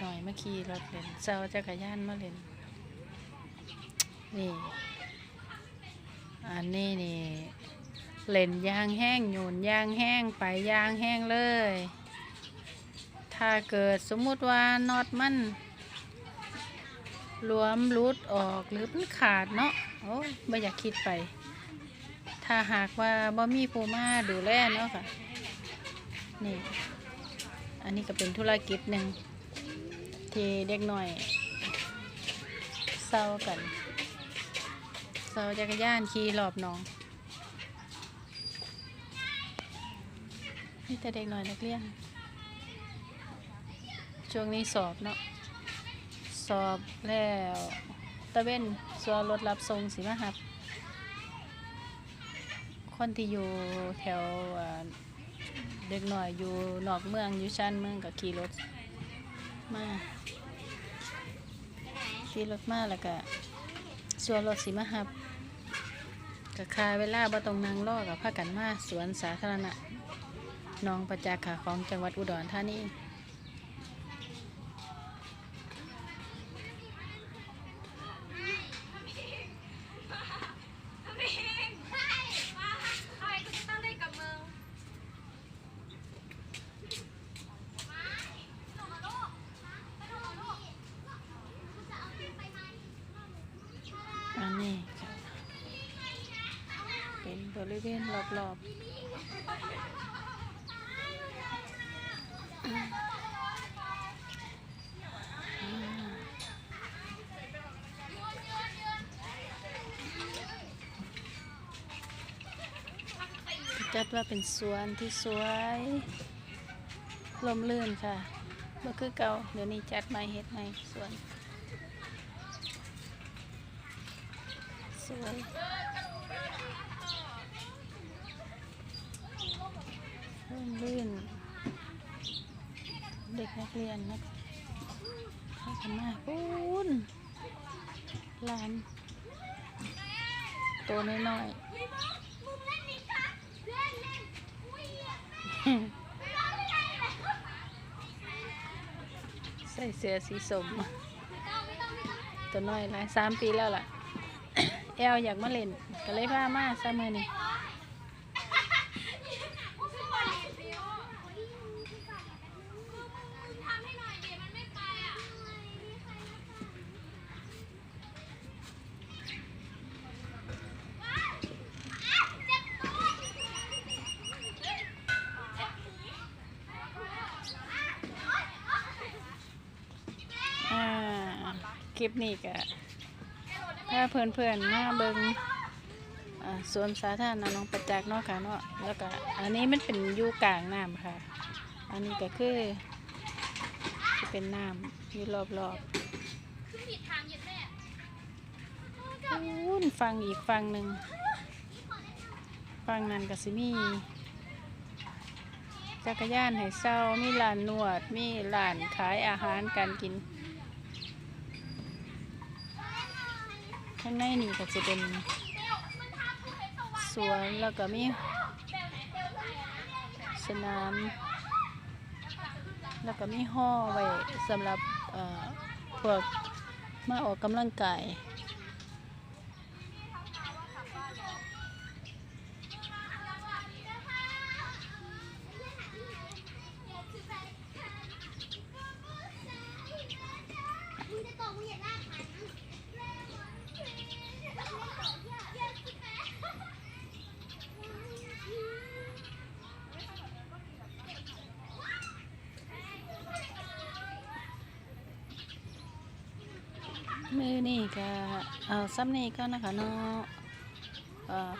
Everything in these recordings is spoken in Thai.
หน่อยเมาขี่รถเล่นเซาจักรยานมาเล่นนี่ อันนี้นี่เล่นยางแห้งโยนยางแห้งไปยางแห้งเลย ถ้าเกิดสมมุติว่าน็อตมันหลวมรุดออกหรือมันขาดเนาะโอ้ไม่อยากคิดไป ถ้าหากว่าบ่มีผู้มาดูแลเนาะค่ะ นี่ อันนี้ก็เป็นธุรกิจหนึ่ง ที่เด็กหน่อยเศร้ากันเศร้าจักรยานขี่รอบน้องนี่แต่เด็กหน่อยนักเรียนช่วงนี้สอบเนาะสอบแล้วตะเว้นสัวรถรับส่งสิมาครับ คนที่อยู่แถวเด็กหน่อยอยู่นอกเมืองอยู่ชั้นเมืองก็ขี่รถ มาขี่รถมาแล้วก็สัวรถสีมาครับก็คาเวลาบ่ตรงนั่งรอกับผ้ากันมาสวนสาธารณะหนองประจักษ์ค่ะของจังหวัดอุดรธานีนี้ค่ะเป็นบ ริเวณรอบๆจัดว่าเป็นสวนที่สวยลมลื่นค่ะเมื่อคือเก่าเดี๋ยวนี้จัดใหม่เฮ็ดใหม่สวนสวย ร่มรื่น เด็กนักเรียนนักให้กันมาปูนลานตัวน้อยใส่เสื้อสีสมตัวน้อยหลายสามปีแล้วล่ะ แอลอยากมาเล่นก็เลยพามาซะมือนี่ คลิปนี้ก็ถ้าเพื่อนๆมาเบิงสวนสาธารณะน้องประจักษ์เนาะค่ะเนาะแล้วก็อันนี้มันเป็นยู่กลางน้ำค่ะ อันนี้ก็คือจะเป็นน้ำอยู่รอบๆนู่นฟังอีกฟังหนึ่งฟังนั้นก็สิมีจักรยานให้เศร้ามีร้านนวด มีร้านขายอาหารการกิน ข้างในนี่ก็จะเป็นสวนแล้วก็มีสนาม แล้วก็มีห้อไว้สำหรับพวกมาออกกำลังกาย มือนี่ก็เอาซ้ำนี่ก็นะคะเนาะ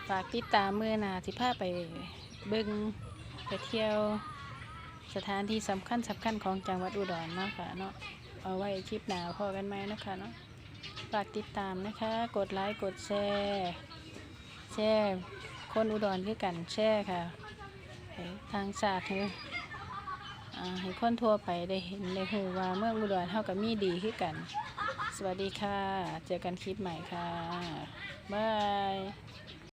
ฝากติดตามมือนาที่พาไปเบิ่งไปเที่ยวสถานที่สำคัญสำคัญของจังหวัดอุดรเนาะค่ะเนาะเอาไว้คลิปหนาวพอกันไหมเนาะคะเนาะฝากติดตามนะคะ กดไลค์กดแชร์แชร์คนอุดรคือกันแชร์ค่ะ ทางศาสตร์ให้อ่าให้คนทั่วไปได้เห็นได้หูว่าเมืองอุดรเท่ากับมีดีคือกัน สวัสดีค่ะ เจอกันคลิปใหม่ค่ะ บาย